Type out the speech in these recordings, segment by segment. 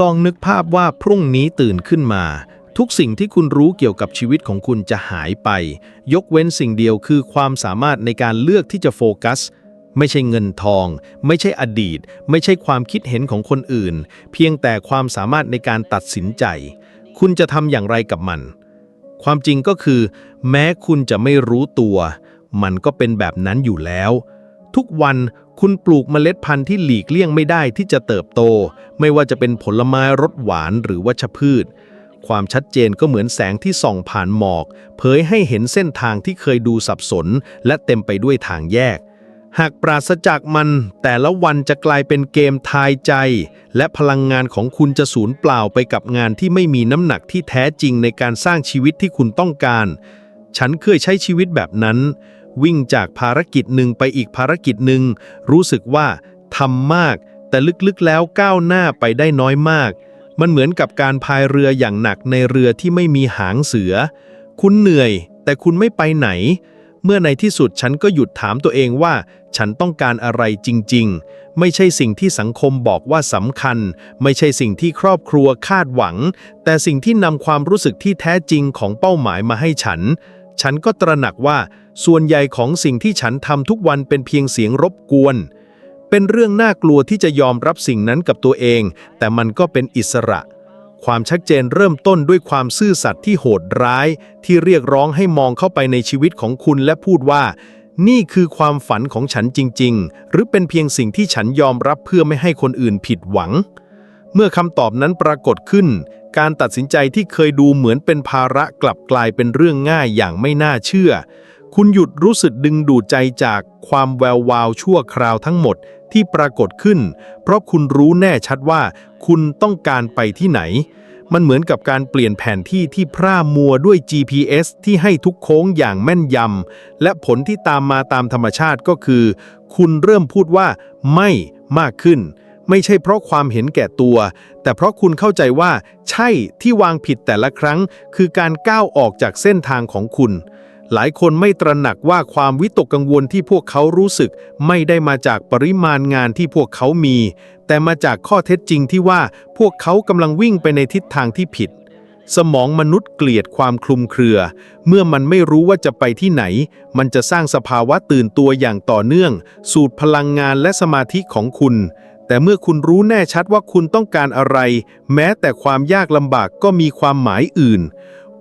ลองนึกภาพว่าพรุ่งนี้ตื่นขึ้นมา ทุกสิ่งที่คุณรู้เกี่ยวกับชีวิตของคุณจะหายไป ยกเว้นสิ่งเดียวคือความสามารถในการเลือกที่จะโฟกัส ไม่ใช่เงินทอง ไม่ใช่อดีต ไม่ใช่ความคิดเห็นของคนอื่น เพียงแต่ความสามารถในการตัดสินใจ คุณจะทำอย่างไรกับมัน ความจริงก็คือ แม้คุณจะไม่รู้ตัว มันก็เป็นแบบนั้นอยู่แล้ว ทุกวัน คุณปลูกเมล็ดพันธุ์ที่หลีกเลี่ยงไม่ได้ที่จะเติบโต ไม่ว่าจะเป็นผลไม้รสหวานหรือวัชพืช ความชัดเจนก็เหมือนแสงที่ส่องผ่านหมอก เผยให้เห็นเส้นทางที่เคยดูสับสน และเต็มไปด้วยทางแยก หากปราศจากมัน แต่ละวันจะกลายเป็นเกมทายใจ และพลังงานของคุณจะสูญเปล่าไปกับงานที่ไม่มีน้ำหนักที่แท้จริงในการสร้างชีวิตที่คุณต้องการ ฉันเคยใช้ชีวิตแบบนั้น วิ่งจากภารกิจหนึ่งไปอีกภารกิจหนึ่ง รู้สึกว่าทำมาก แต่ลึกๆแล้วก้าวหน้าไปได้น้อยมาก มันเหมือนกับการพายเรืออย่างหนักในเรือที่ไม่มีหางเสือ คุณเหนื่อย แต่คุณไม่ไปไหน เมื่อในที่สุดฉันก็หยุดถามตัวเองว่า ฉันต้องการอะไรจริง ๆ ไม่ใช่สิ่งที่สังคมบอกว่าสำคัญ ไม่ใช่สิ่งที่ครอบครัวคาดหวัง แต่สิ่งที่นำความรู้สึกที่แท้จริงของเป้าหมายมาให้ฉัน ฉันก็ตระหนักว่า ส่วนใหญ่ของสิ่งที่ฉันทำทุกวันเป็นเพียงเสียงรบกวน เป็นเรื่องน่ากลัวที่จะยอมรับสิ่งนั้นกับตัวเอง แต่มันก็เป็นอิสระ ความชัดเจนเริ่มต้นด้วยความซื่อสัตย์ที่โหดร้าย ที่เรียกร้องให้มองเข้าไปในชีวิตของคุณและพูดว่า นี่คือความฝันของฉันจริง ๆ หรือเป็นเพียงสิ่งที่ฉันยอมรับเพื่อไม่ให้คนอื่นผิดหวัง เมื่อคำตอบนั้นปรากฏขึ้น การตัดสินใจที่เคยดูเหมือนเป็นภาระกลับกลายเป็นเรื่องง่ายอย่างไม่น่าเชื่อ คุณหยุดรู้สึกดึงดูดใจจากความแวววาวชั่วคราวทั้งหมดที่ปรากฏขึ้น เพราะคุณรู้แน่ชัดว่า คุณต้องการไปที่ไหน มันเหมือนกับการเปลี่ยนแผนที่ที่พร่ามัวด้วย GPS ที่ให้ทุกโค้งอย่างแม่นยำ และผลที่ตามมาตามธรรมชาติก็คือ คุณเริ่มพูดว่า ไม่มากขึ้น ไม่ใช่เพราะความเห็นแก่ตัว แต่เพราะคุณเข้าใจว่า ใช่ที่วางผิดแต่ละครั้ง คือการก้าวออกจากเส้นทางของคุณ หลายคนไม่ตระหนักว่าความวิตกกังวลที่พวกเขารู้สึก ไม่ได้มาจากปริมาณงานที่พวกเขามี แต่มาจากข้อเท็จจริงที่ว่าพวกเขากำลังวิ่งไปในทิศทางที่ผิด สมองมนุษย์เกลียดความคลุมเครือ เมื่อมันไม่รู้ว่าจะไปที่ไหน มันจะสร้างสภาวะตื่นตัวอย่างต่อเนื่อง สูตรพลังงานและสมาธิของคุณ แต่เมื่อคุณรู้แน่ชัดว่าคุณต้องการอะไร แม้แต่ความยากลำบากก็มีความหมายอื่น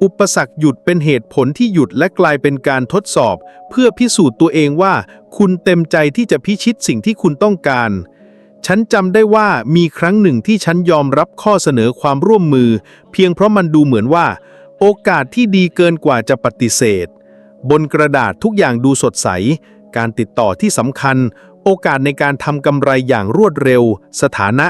อุปสรรคหยุดเป็นเหตุผลที่หยุดและกลายเป็นการทดสอบ เพื่อพิสูจน์ตัวเองว่า คุณเต็มใจที่จะพิชิตสิ่งที่คุณต้องการ ฉันจำได้ว่ามีครั้งหนึ่งที่ฉันยอมรับข้อเสนอความร่วมมือ เพียงเพราะมันดูเหมือนว่า โอกาสที่ดีเกินกว่าจะปฏิเสธ บนกระดาษทุกอย่างดูสดใส การติดต่อที่สำคัญ โอกาสในการทำกำไรอย่างรวดเร็ว สถานะ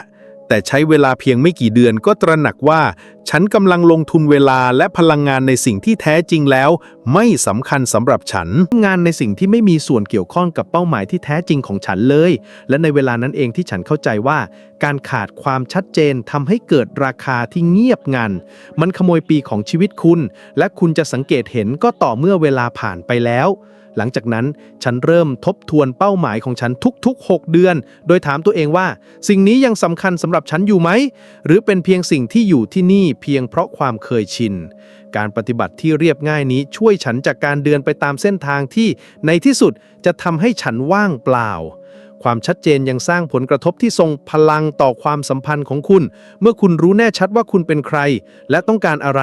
แต่ใช้เวลาเพียงไม่กี่เดือนก็ตระหนักว่า ฉันกำลังลงทุนเวลาและพลังงานในสิ่งที่แท้จริงแล้ว ไม่สำคัญสำหรับฉัน งานในสิ่งที่ไม่มีส่วนเกี่ยวข้องกับเป้าหมายที่แท้จริงของฉันเลย และในเวลานั้นเองที่ฉันเข้าใจว่า การขาดความชัดเจนทำให้เกิดราคาที่เงียบงัน มันขโมยปีของชีวิตคุณ และคุณจะสังเกตเห็นก็ต่อเมื่อเวลาผ่านไปแล้ว หลังจากนั้นฉันเริ่มทบทวนเป้าหมายของฉันทุกๆ 6 เดือน โดยถามตัวเองว่า สิ่งนี้ยังสำคัญสำหรับฉันอยู่ไหม หรือเป็นเพียงสิ่งที่อยู่ที่นี่เพียงเพราะความเคยชิน การปฏิบัติที่เรียบง่ายนี้ช่วยฉันจากการเดินไปตามเส้นทางที่ในที่สุดจะทำให้ฉันว่างเปล่า ความชัดเจนยังสร้างผลกระทบที่ทรงพลังต่อความสัมพันธ์ของคุณ เมื่อคุณรู้แน่ชัดว่าคุณเป็นใคร และต้องการอะไร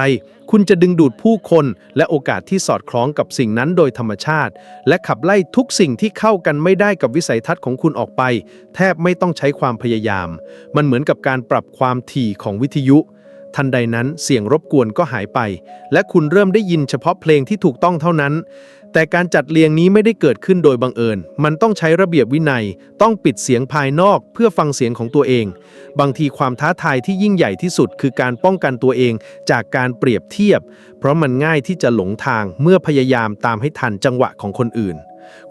คุณจะดึงดูดผู้คน และโอกาสที่สอดคล้องกับสิ่งนั้นโดยธรรมชาติ และขับไล่ทุกสิ่งที่เข้ากันไม่ได้กับวิสัยทัศน์ของคุณออกไป แทบไม่ต้องใช้ความพยายาม มันเหมือนกับการปรับความถี่ของวิทยุทันใดนั้นเสียงรบกวนก็หายไป และคุณเริ่มได้ยินเฉพาะเพลงที่ถูกต้องเท่านั้น แต่การจัดเรียงนี้ไม่ได้เกิดขึ้นโดยบังเอิญ มันต้องใช้ระเบียบวินัย ต้องปิดเสียงภายนอกเพื่อฟังเสียงของตัวเอง บางทีความท้าทายที่ยิ่งใหญ่ที่สุด คือการป้องกันตัวเองจากการเปรียบเทียบ เพราะมันง่ายที่จะหลงทางเมื่อพยายามตามให้ทันจังหวะของคนอื่น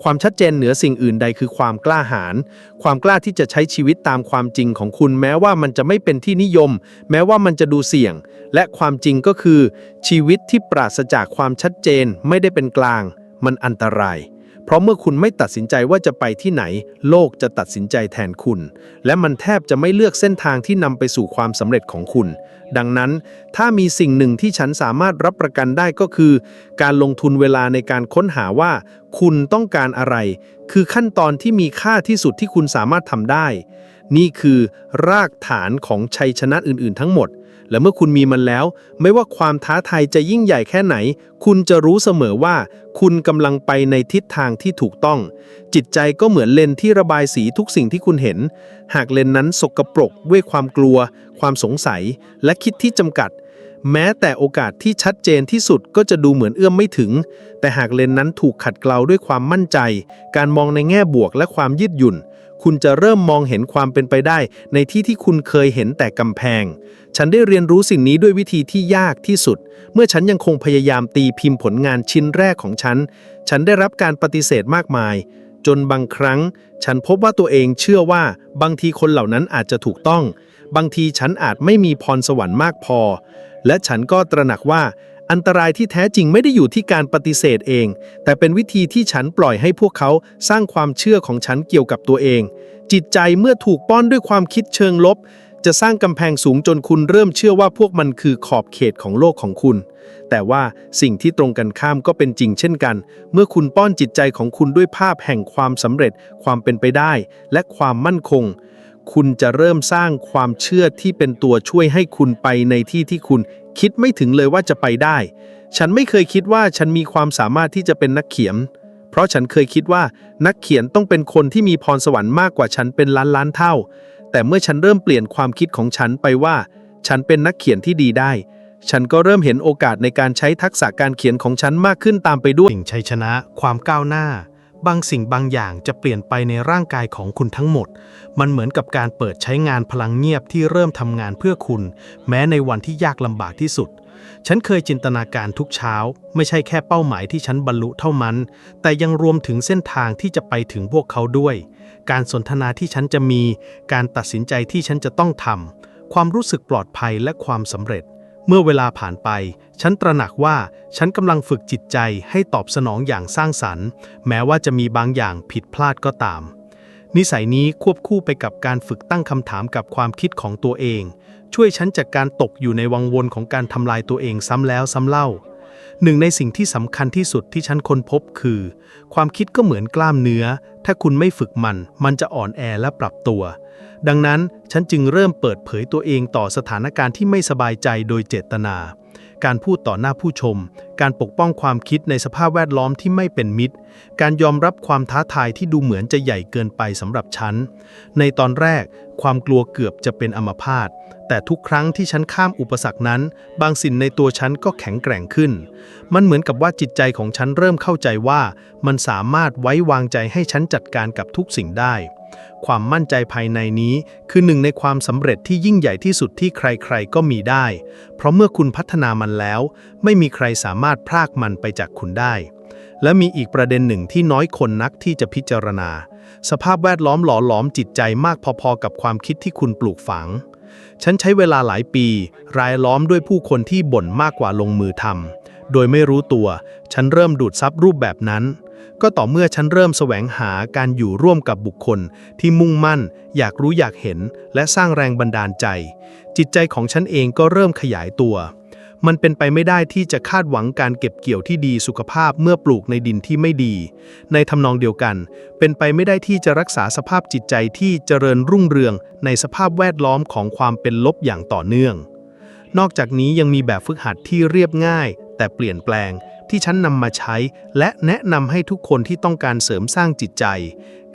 ความชัดเจนเหนือสิ่งอื่นใดคือความกล้าหาญ ความกล้าที่จะใช้ชีวิตตามความจริงของคุณ แม้ว่ามันจะไม่เป็นที่นิยม แม้ว่ามันจะดูเสี่ยง และความจริงก็คือ ชีวิตที่ปราศจากความชัดเจนไม่ได้เป็นกลาง มันอันตราย เพราะเมื่อคุณไม่ตัดสินใจว่าจะไปที่ไหน โลกจะตัดสินใจแทนคุณ และมันแทบจะไม่เลือกเส้นทางที่นำไปสู่ความสำเร็จของคุณ ดังนั้น ถ้ามีสิ่งหนึ่งที่ฉันสามารถรับประกันได้ก็คือ การลงทุนเวลาในการค้นหาว่า คุณต้องการอะไร คือขั้นตอนที่มีค่าที่สุดที่คุณสามารถทำได้ นี่คือรากฐานของชัยชนะอื่น ๆ ทั้งหมด และเมื่อคุณมีมันแล้ว ไม่ว่าความท้าทายจะยิ่งใหญ่แค่ไหน คุณจะรู้เสมอว่า คุณกำลังไปในทิศทางที่ถูกต้อง จิตใจก็เหมือนเลนที่ระบายสีทุกสิ่งที่คุณเห็น หากเลนนั้นสกปรกด้วยความกลัว ความสงสัย และคิดที่จำกัด แม้แต่โอกาสที่ชัดเจนที่สุดก็จะดูเหมือนเอื้อมไม่ถึง แต่หากเลนนั้นถูกขัดเกลาด้วยความมั่นใจ การมองในแง่บวกและความยืดหยุ่น คุณจะเริ่มมองเห็นความเป็นไปได้ ในที่ที่คุณเคยเห็นแต่กำแพง ฉันได้เรียนรู้สิ่งนี้ด้วยวิธีที่ยากที่สุด เมื่อฉันยังคงพยายามตีพิมพ์ผลงานชิ้นแรกของฉัน ฉันได้รับการปฏิเสธมากมาย จนบางครั้ง ฉันพบว่าตัวเองเชื่อว่าบางทีคนเหล่านั้นอาจจะถูกต้อง บางทีฉันอาจไม่มีพรสวรรค์มากพอ และฉันก็ตระหนักว่า อันตรายที่แท้จริงไม่ได้อยู่ที่การปฏิเสธเอง แต่เป็นวิธีที่ฉันปล่อยให้พวกเขาสร้างความเชื่อของฉันเกี่ยวกับตัวเอง จิตใจเมื่อถูกป้อนด้วยความคิดเชิงลบ จะสร้างกำแพงสูงจนคุณเริ่มเชื่อว่าพวกมันคือขอบเขตของโลกของคุณ แต่ว่าสิ่งที่ตรงกันข้ามก็เป็นจริงเช่นกัน เมื่อคุณป้อนจิตใจของคุณด้วยภาพแห่งความสำเร็จ ความเป็นไปได้ และความมั่นคงคุณจะเริ่มสร้างความเชื่อที่เป็นตัวช่วยให้คุณไปในที่ที่คุณ คิดไม่ถึงเลยว่าจะไปได้ ฉันไม่เคยคิดว่าฉันมีความสามารถที่จะเป็นนักเขียน เพราะฉันเคยคิดว่านักเขียนต้องเป็นคนที่มีพรสวรรค์มากกว่าฉันเป็นล้านล้านเท่า แต่เมื่อฉันเริ่มเปลี่ยนความคิดของฉันไปว่า ฉันเป็นนักเขียนที่ดีได้ ฉันก็เริ่มเห็นโอกาสในการใช้ทักษะการเขียนของฉันมากขึ้นตามไปด้วย สิ่งชัยชนะ ความก้าวหน้า บางสิ่งบางอย่างจะเปลี่ยนไปในร่างกายของคุณทั้งหมด มันเหมือนกับการเปิดใช้งานพลังเงียบที่เริ่มทำงานเพื่อคุณ แม้ในวันที่ยากลำบากที่สุด ฉันเคยจินตนาการทุกเช้า ไม่ใช่แค่เป้าหมายที่ฉันบรรลุเท่านั้น แต่ยังรวมถึงเส้นทางที่จะไปถึงพวกเขาด้วย การสนทนาที่ฉันจะมี การตัดสินใจที่ฉันจะต้องทำ ความรู้สึกปลอดภัยและความสำเร็จ เมื่อเวลาผ่านไป ฉันตระหนักว่าฉันกำลังฝึกจิตใจให้ตอบสนองอย่างสร้างสรรค์ แม้ว่าจะมีบางอย่างผิดพลาดก็ตาม นิสัยนี้ควบคู่ไปกับการฝึกตั้งคำถามกับความคิดของตัวเอง ช่วยฉันจากการตกอยู่ในวังวนของการทำลายตัวเองซ้ำแล้วซ้ำเล่าหนึ่งในสิ่งที่สำคัญที่สุดที่ฉันค้นพบคือ ความคิดก็เหมือนกล้ามเนื้อ ถ้าคุณไม่ฝึกมัน มันจะอ่อนแอและปรับตัว ดังนั้นฉันจึงเริ่มเปิดเผยตัวเองต่อสถานการณ์ที่ไม่สบายใจโดยเจตนา การพูดต่อหน้าผู้ชมการปกป้องความคิดในสภาพแวดล้อมที่ไม่เป็นมิตร การยอมรับความท้าทายที่ดูเหมือนจะใหญ่เกินไปสำหรับฉัน ในตอนแรกความกลัวเกือบจะเป็นอัมพาต แต่ทุกครั้งที่ฉันข้ามอุปสรรคนั้น บางสิ่งในตัวฉันก็แข็งแกร่งขึ้น มันเหมือนกับว่าจิตใจของฉันเริ่มเข้าใจว่า มันสามารถไว้วางใจให้ฉันจัดการกับทุกสิ่งได้ ความมั่นใจภายในนี้ คือหนึ่งในความสำเร็จที่ยิ่งใหญ่ที่สุดที่ใครๆก็มีได้ เพราะเมื่อคุณพัฒนามันแล้ว ไม่มีใครสามารถพรากมันไปจากคุณได้ และมีอีกประเด็นหนึ่งที่น้อยคนนักที่จะพิจารณา สภาพแวดล้อมหล่อหลอมจิตใจมากพอๆกับความคิดที่คุณปลูกฝัง ฉันใช้เวลาหลายปี รายล้อมด้วยผู้คนที่บ่นมากกว่าลงมือทำโดยไม่รู้ตัว ฉันเริ่มดูดซับรูปแบบนั้น ก็ต่อเมื่อฉันเริ่มแสวงหาการอยู่ร่วมกับบุคคล ที่มุ่งมั่น อยากรู้อยากเห็น และสร้างแรงบันดาลใจ จิตใจของฉันเองก็เริ่มขยายตัว มันเป็นไปไม่ได้ที่จะคาดหวังการเก็บเกี่ยวที่ดีสุขภาพเมื่อปลูกในดินที่ไม่ดี ในทำนองเดียวกัน เป็นไปไม่ได้ที่จะรักษาสภาพจิตใจที่เจริญรุ่งเรืองในสภาพแวดล้อมของความเป็นลบอย่างต่อเนื่อง นอกจากนี้ยังมีแบบฝึกหัดที่เรียบง่าย แต่เปลี่ยนแปลงที่ฉันนำมาใช้ และแนะนำให้ทุกคนที่ต้องการเสริมสร้างจิตใจ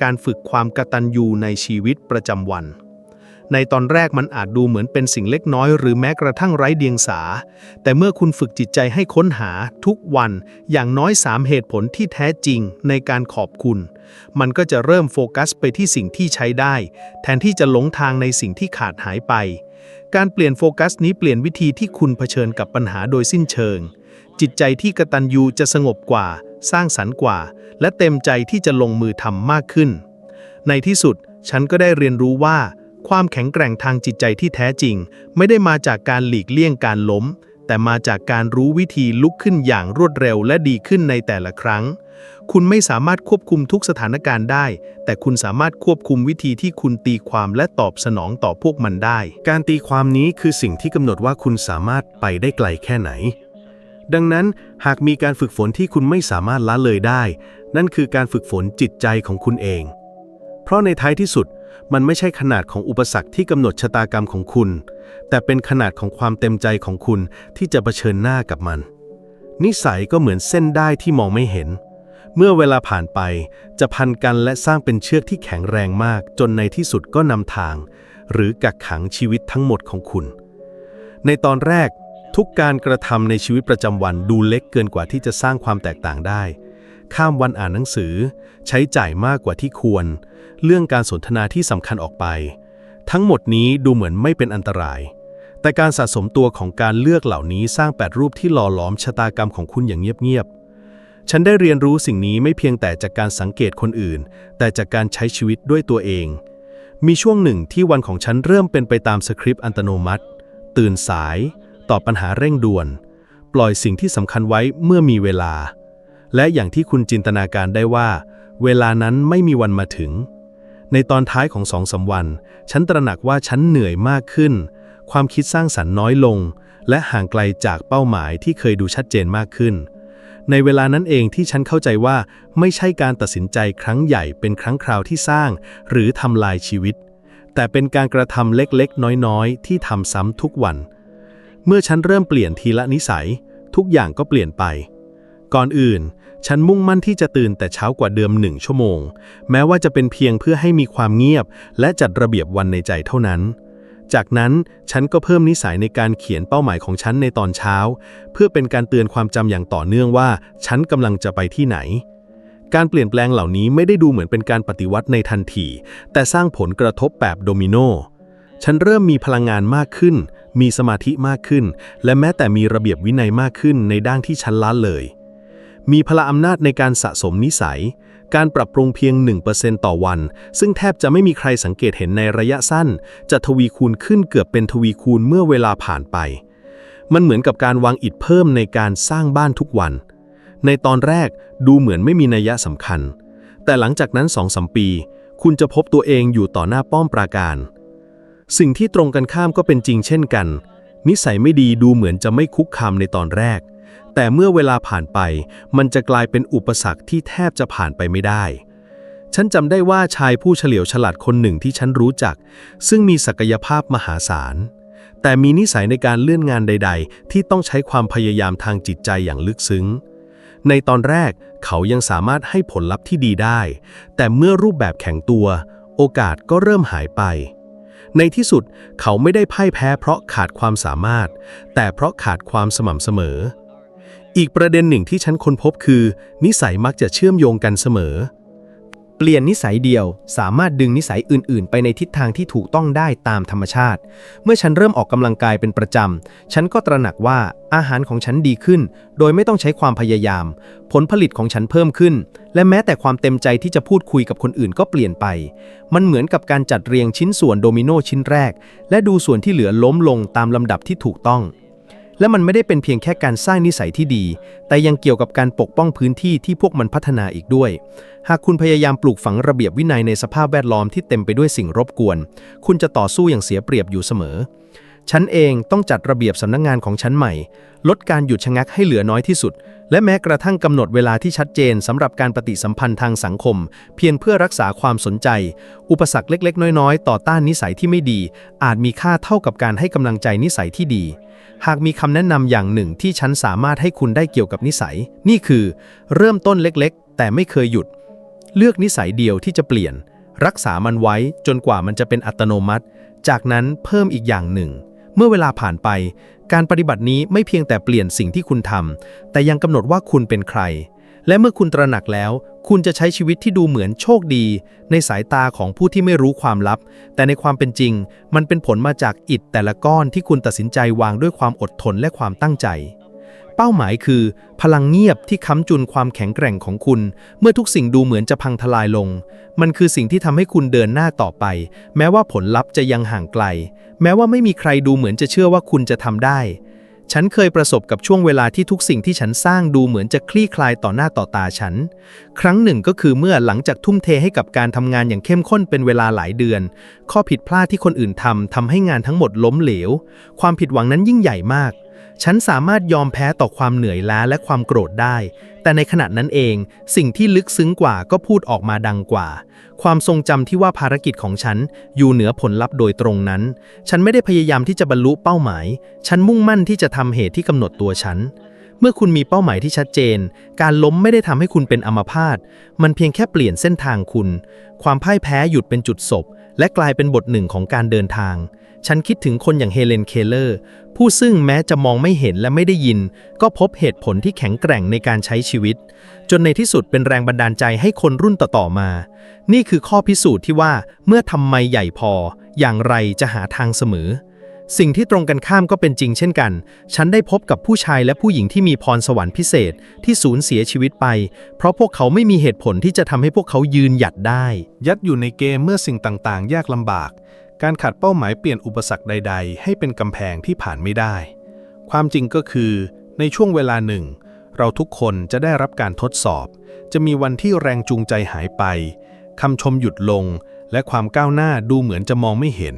การฝึกความกตัญญูในชีวิตประจำวัน ในตอนแรกมันอาจดูเหมือนเป็นสิ่งเล็กน้อย หรือแม้กระทั่งไร้เดียงสา แต่เมื่อคุณฝึกจิตใจให้ค้นหาทุกวัน อย่างน้อย 3 เหตุผลที่แท้จริงในการขอบคุณ มันก็จะเริ่มโฟกัสไปที่สิ่งที่ใช้ได้ แทนที่จะหลงทางในสิ่งที่ขาดหายไป การเปลี่ยนโฟกัสนี้เปลี่ยนวิธีที่คุณเผชิญกับปัญหาโดยสิ้นเชิง จิตใจที่กตัญญูจะสงบกว่า สร้างสรรค์กว่า และเต็มใจที่จะลงมือทำมากขึ้น ในที่สุดฉันก็ได้เรียนรู้ว่า ความแข็งแกร่งทางจิตใจที่แท้จริง ไม่ได้มาจากการหลีกเลี่ยงการล้ม แต่มาจากการรู้วิธีลุกขึ้นอย่างรวดเร็วและดีขึ้นในแต่ละครั้ง คุณไม่สามารถควบคุมทุกสถานการณ์ได้ แต่คุณสามารถควบคุมวิธีที่คุณตีความและตอบสนองต่อพวกมันได้ การตีความนี้คือสิ่งที่กำหนดว่าคุณสามารถไปได้ไกลแค่ไหน ดังนั้นหากมีการฝึกฝนที่คุณไม่สามารถละเลยได้ นั่นคือการฝึกฝนจิตใจของคุณเอง เพราะในท้ายที่สุด มันไม่ใช่ขนาดของอุปสรรคที่กำหนดชะตากรรมของคุณ แต่เป็นขนาดของความเต็มใจของคุณที่จะเผชิญหน้ากับมัน นิสัยก็เหมือนเส้นได้ที่มองไม่เห็น เมื่อเวลาผ่านไปจะพันกันและสร้างเป็นเชือกที่แข็งแรงมาก จนในที่สุดก็นำทาง หรือกักขังชีวิตทั้งหมดของคุณ ในตอนแรกทุกการกระทำในชีวิตประจำวันดูเล็กเกินกว่าที่จะสร้างความแตกต่างได้ ข้ามวันอ่านหนังสือ ใช้จ่ายมากกว่าที่ควร เรื่องการสนทนาที่สำคัญออกไป ทั้งหมดนี้ดูเหมือนไม่เป็นอันตราย แต่การสะสมตัวของการเลือกเหล่านี้สร้างแปดรูปที่หล่อหลอมชะตากรรมของคุณอย่างเงียบๆ ฉันได้เรียนรู้สิ่งนี้ไม่เพียงแต่จากการสังเกตคนอื่น แต่จากการใช้ชีวิตด้วยตัวเอง มีช่วงหนึ่งที่วันของฉันเริ่มเป็นไปตามสคริปต์อัตโนมัติ ตื่นสาย ตอบปัญหาเร่งด่วน ปล่อยสิ่งที่สำคัญไว้เมื่อมีเวลา และอย่างที่คุณจินตนาการได้ว่า เวลานั้นไม่มีวันมาถึง ในตอนท้ายของสองสามวัน ฉันตระหนักว่าฉันเหนื่อยมากขึ้น ความคิดสร้างสรรค์น้อยลง และห่างไกลจากเป้าหมายที่เคยดูชัดเจนมากขึ้น ในเวลานั้นเองที่ฉันเข้าใจว่าไม่ใช่การตัดสินใจครั้งใหญ่เป็นครั้งคราวที่สร้าง หรือทำลายชีวิต แต่เป็นการกระทำเล็กๆ น้อยๆ ที่ทำซ้ำทุกวัน เมื่อฉันเริ่มเปลี่ยนทีละนิสัย ทุกอย่างก็เปลี่ยนไป ก่อนอื่น ฉันมุ่งมั่นที่จะตื่นแต่เช้ากว่าเดิมหนึ่งชั่วโมง แม้ว่าจะเป็นเพียงเพื่อให้มีความเงียบ และจัดระเบียบวันในใจเท่านั้น จากนั้นฉันก็เพิ่มนิสัยในการเขียนเป้าหมายของฉันในตอนเช้า เพื่อเป็นการเตือนความจำอย่างต่อเนื่องว่า ฉันกำลังจะไปที่ไหน การเปลี่ยนแปลงเหล่านี้ไม่ได้ดูเหมือนเป็นการปฏิวัติในทันที แต่สร้างผลกระทบแบบโดมิโนฉันเริ่มมีพลังงานมากขึ้น มีสมาธิมากขึ้น และแม้แต่มีระเบียบวินัยมากขึ้นในด้านที่ฉันละเลย มีพละอำนาจในการสะสมนิสัย การปรับปรุงเพียง 1%ต่อวัน ซึ่งแทบจะไม่มีใครสังเกตเห็นในระยะสั้น จะทวีคูณขึ้นเกือบเป็นทวีคูณเมื่อเวลาผ่านไป มันเหมือนกับการวางอิฐเพิ่มในการสร้างบ้านทุกวัน ในตอนแรกดูเหมือนไม่มีนัยสำคัญ แต่หลังจากนั้น2องสมปี คุณจะพบตัวเองอยู่ต่อหน้าป้อมปราการ สิ่งที่ตรงกันข้ามก็เป็นจริงเช่นกัน นิสัยไม่ดีดูเหมือนจะไม่คุกคามในตอนแรก แต่เมื่อเวลาผ่านไป มันจะกลายเป็นอุปสรรคที่แทบจะผ่านไปไม่ได้ ฉันจำได้ว่าชายผู้เฉลียวฉลาดคนหนึ่งที่ฉันรู้จัก ซึ่งมีศักยภาพมหาศาล แต่มีนิสัยในการเลื่อนงานใด ๆ ที่ต้องใช้ความพยายามทางจิตใจอย่างลึกซึ้ง ในตอนแรกเขายังสามารถให้ผลลัพธ์ที่ดีได้ แต่เมื่อรูปแบบแข็งตัว โอกาสก็เริ่มหายไปในที่สุดเขาไม่ได้พ่ายแพ้เพราะขาดความสามารถ แต่เพราะขาดความสม่ำเสมอ อีกประเด็นหนึ่งที่ฉันค้นพบคือ นิสัยมักจะเชื่อมโยงกันเสมอ เปลี่ยนนิสัยเดียวสามารถดึงนิสัยอื่น ๆ ไปในทิศทางที่ถูกต้องได้ตามธรรมชาติ เมื่อฉันเริ่มออกกำลังกายเป็นประจำ ฉันก็ตระหนักว่าอาหารของฉันดีขึ้น โดยไม่ต้องใช้ความพยายาม ผลผลิตของฉันเพิ่มขึ้น และแม้แต่ความเต็มใจที่จะพูดคุยกับคนอื่นก็เปลี่ยนไป มันเหมือนกับการจัดเรียงชิ้นส่วนโดมิโนชิ้นแรก และดูส่วนที่เหลือล้มลงตามลำดับที่ถูกต้อง และมันไม่ได้เป็นเพียงแค่การสร้างนิสัยที่ดี แต่ยังเกี่ยวกับการปกป้องพื้นที่ที่พวกมันพัฒนาอีกด้วย หากคุณพยายามปลูกฝังระเบียบวินัยในสภาพแวดล้อมที่เต็มไปด้วยสิ่งรบกวน คุณจะต่อสู้อย่างเสียเปรียบอยู่เสมอ ฉันเองต้องจัดระเบียบสำนักงงานของฉันใหม่ ลดการหยุดชะงักให้เหลือน้อยที่สุด และแม้กระทั่งกำหนดเวลาที่ชัดเจนสำหรับการปฏิสัมพันธ์ทางสังคม เพียงเพื่อรักษาความสนใจ อุปสรรคเล็ก ๆ น้อย ๆ ต่อต้านนิสัยที่ไม่ดี อาจมีค่าเท่ากับการให้กำลังใจนิสัยที่ดี หากมีคำแนะนำอย่างหนึ่งที่ฉันสามารถให้คุณได้เกี่ยวกับนิสัย นี่คือ เริ่มต้นเล็กๆ แต่ไม่เคยหยุด เลือกนิสัยเดียวที่จะเปลี่ยน รักษามันไว้จนกว่ามันจะเป็นอัตโนมัติ จากนั้นเพิ่มอีกอย่างหนึ่ง เมื่อเวลาผ่านไป การปฏิบัตินี้ไม่เพียงแต่เปลี่ยนสิ่งที่คุณทำแต่ยังกำหนดว่าคุณเป็นใคร และเมื่อคุณตระหนักแล้ว คุณจะใช้ชีวิตที่ดูเหมือนโชคดี ในสายตาของผู้ที่ไม่รู้ความลับ แต่ในความเป็นจริง มันเป็นผลมาจากอิฐแต่ละก้อนที่คุณตัดสินใจวางด้วยความอดทนและความตั้งใจ เป้าหมายคือ พลังเงียบที่ค้ำจุนความแข็งแกร่งของคุณ เมื่อทุกสิ่งดูเหมือนจะพังทลายลง มันคือสิ่งที่ทำให้คุณเดินหน้าต่อไป แม้ว่าผลลัพธ์จะยังห่างไกล แม้ว่าไม่มีใครดูเหมือนจะเชื่อว่าคุณจะทำได้ ฉันเคยประสบกับช่วงเวลาที่ทุกสิ่งที่ฉันสร้างดูเหมือนจะคลี่คลายต่อหน้าต่อตาฉัน ครั้งหนึ่งก็คือเมื่อหลังจากทุ่มเทให้กับการทำงานอย่างเข้มข้นเป็นเวลาหลายเดือน ข้อผิดพลาดที่คนอื่นทำทำให้งานทั้งหมดล้มเหลว ความผิดหวังนั้นยิ่งใหญ่มาก ฉันสามารถยอมแพ้ต่อความเหนื่อยล้าและความโกรธได้ แต่ในขณะนั้นเอง สิ่งที่ลึกซึ้งกว่าก็พูดออกมาดังกว่า ความทรงจำที่ว่าภารกิจของฉัน อยู่เหนือผลลัพธ์โดยตรงนั้น ฉันไม่ได้พยายามที่จะบรรลุเป้าหมาย ฉันมุ่งมั่นที่จะทำเหตุที่กำหนดตัวฉัน เมื่อคุณมีเป้าหมายที่ชัดเจน การล้มไม่ได้ทำให้คุณเป็นอัมพาต มันเพียงแค่เปลี่ยนเส้นทางคุณ ความพ่ายแพ้หยุดเป็นจุดศพและกลายเป็นบทหนึ่งของการเดินทาง ฉันคิดถึงคนอย่างเฮเลน เคลเลอร์ ผู้ซึ่งแม้จะมองไม่เห็นและไม่ได้ยิน ก็พบเหตุผลที่แข็งแกร่งในการใช้ชีวิต จนในที่สุดเป็นแรงบันดาลใจให้คนรุ่นต่อๆมา นี่คือข้อพิสูจน์ที่ว่าเมื่อทำไมใหญ่พอ อย่างไรจะหาทางเสมอ สิ่งที่ตรงกันข้ามก็เป็นจริงเช่นกัน ฉันได้พบกับผู้ชายและผู้หญิงที่มีพรสวรรค์พิเศษที่สูญเสียชีวิตไป เพราะพวกเขาไม่มีเหตุผลที่จะทำให้พวกเขายืนหยัดได้ ยัดอยู่ในเกมเมื่อสิ่งต่างๆ ยากลำบาก การขัดเป้าหมายเปลี่ยนอุปสรรคใด ๆ ให้เป็นกำแพงที่ผ่านไม่ได้ ความจริงก็คือ ในช่วงเวลาหนึ่ง เราทุกคนจะได้รับการทดสอบ จะมีวันที่แรงจูงใจหายไปคำชมหยุดลง และความก้าวหน้าดูเหมือนจะมองไม่เห็น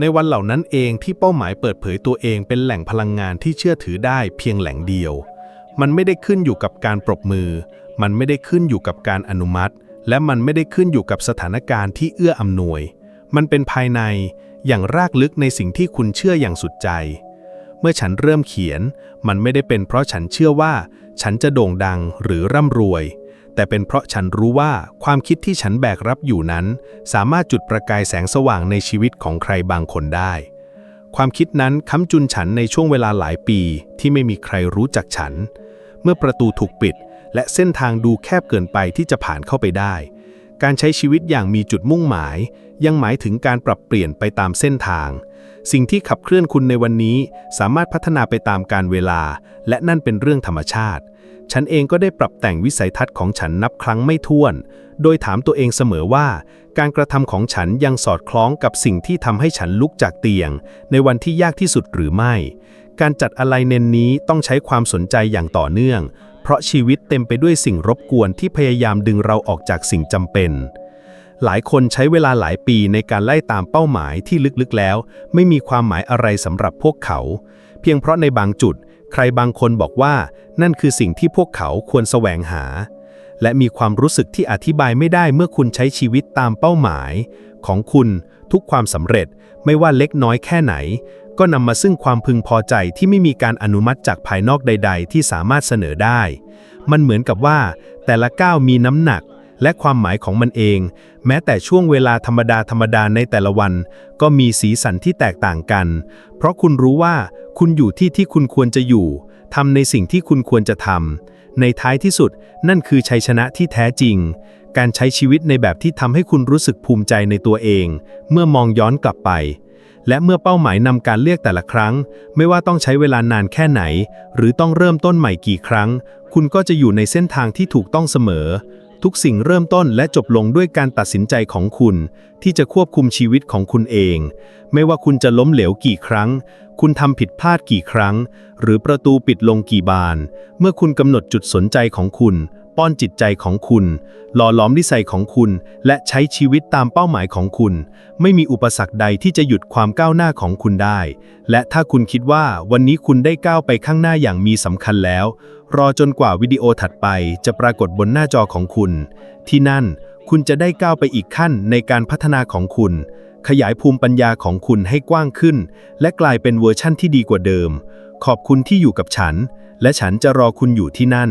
ในวันเหล่านั้นเองที่เป้าหมายเปิดเผยตัวเองเป็นแหล่งพลังงานที่เชื่อถือได้เพียงแหล่งเดียว มันไม่ได้ขึ้นอยู่กับการปรบมือ มันไม่ได้ขึ้นอยู่กับการอนุมัติ และมันไม่ได้ขึ้นอยู่กับสถานการณ์ที่เอื้ออำนวย มันเป็นภายในอย่างรากลึกในสิ่งที่คุณเชื่ออย่างสุดใจ เมื่อฉันเริ่มเขียน มันไม่ได้เป็นเพราะฉันเชื่อว่า ฉันจะโด่งดังหรือร่ำรวย แต่เป็นเพราะฉันรู้ว่าความคิดที่ฉันแบกรับอยู่นั้น สามารถจุดประกายแสงสว่างในชีวิตของใครบางคนได้ ความคิดนั้นค้ำจุนฉันในช่วงเวลาหลายปีที่ไม่มีใครรู้จักฉัน เมื่อประตูถูกปิด และเส้นทางดูแคบเกินไปที่จะผ่านเข้าไปได้ การใช้ชีวิตอย่างมีจุดมุ่งหมาย ยังหมายถึงการปรับเปลี่ยนไปตามเส้นทาง สิ่งที่ขับเคลื่อนคุณในวันนี้ สามารถพัฒนาไปตามการเวลา และนั่นเป็นเรื่องธรรมชาติ ฉันเองก็ได้ปรับแต่งวิสัยทัศน์ของฉันนับครั้งไม่ถ้วน โดยถามตัวเองเสมอว่า การกระทำของฉันยังสอดคล้องกับสิ่งที่ทำให้ฉันลุกจากเตียง ในวันที่ยากที่สุดหรือไม่ การจัดอะไรเน้นนี้ต้องใช้ความสนใจอย่างต่อเนื่อง เพราะชีวิตเต็มไปด้วยสิ่งรบกวนที่พยายามดึงเราออกจากสิ่งจำเป็น หลายคนใช้เวลาหลายปีในการไล่ตามเป้าหมายที่ลึกๆแล้ว ไม่มีความหมายอะไรสำหรับพวกเขา เพียงเพราะในบางจุด ใครบางคนบอกว่า นั่นคือสิ่งที่พวกเขาควรแสวงหา และมีความรู้สึกที่อธิบายไม่ได้เมื่อคุณใช้ชีวิตตามเป้าหมาย ของคุณทุกความสำเร็จไม่ว่าเล็กน้อยแค่ไหน ก็นำมาซึ่งความพึงพอใจที่ไม่มีการอนุมัติจากภายนอกใด ๆ ที่สามารถเสนอได้ มันเหมือนกับว่า แต่ละก้าวมีน้ำหนัก และความหมายของมันเอง แม้แต่ช่วงเวลาธรรมดาธรรมดาในแต่ละวัน ก็มีสีสันที่แตกต่างกัน เพราะคุณรู้ว่าคุณอยู่ที่ที่คุณควรจะอยู่ทำในสิ่งที่คุณควรจะทำในท้ายที่สุดนั่นคือชัยชนะที่แท้จริง การใช้ชีวิตในแบบที่ทำให้คุณรู้สึกภูมิใจในตัวเอง เมื่อมองย้อนกลับไป และเมื่อเป้าหมายนำการเลือกแต่ละครั้ง ไม่ว่าต้องใช้เวลานานแค่ไหน หรือต้องเริ่มต้นใหม่กี่ครั้ง คุณก็จะอยู่ในเส้นทางที่ถูกต้องเสมอ ทุกสิ่งเริ่มต้นและจบลงด้วยการตัดสินใจของคุณ ที่จะควบคุมชีวิตของคุณเอง ไม่ว่าคุณจะล้มเหลวกี่ครั้ง คุณทำผิดพลาดกี่ครั้ง หรือประตูปิดลงกี่บาน เมื่อคุณกำหนดจุดสนใจของคุณ ป้อนจิตใจของคุณ หล่อหลอมนิสัยของคุณ และใช้ชีวิตตามเป้าหมายของคุณ ไม่มีอุปสรรคใดที่จะหยุดความก้าวหน้าของคุณได้ และถ้าคุณคิดว่าวันนี้คุณได้ก้าวไปข้างหน้าอย่างมีสำคัญแล้ว รอจนกว่าวิดีโอถัดไปจะปรากฏบนหน้าจอของคุณ ที่นั่นคุณจะได้ก้าวไปอีกขั้นในการพัฒนาของคุณ ขยายภูมิปัญญาของคุณให้กว้างขึ้น และกลายเป็นเวอร์ชั่นที่ดีกว่าเดิม ขอบคุณที่อยู่กับฉัน และฉันจะรอคุณอยู่ที่นั่น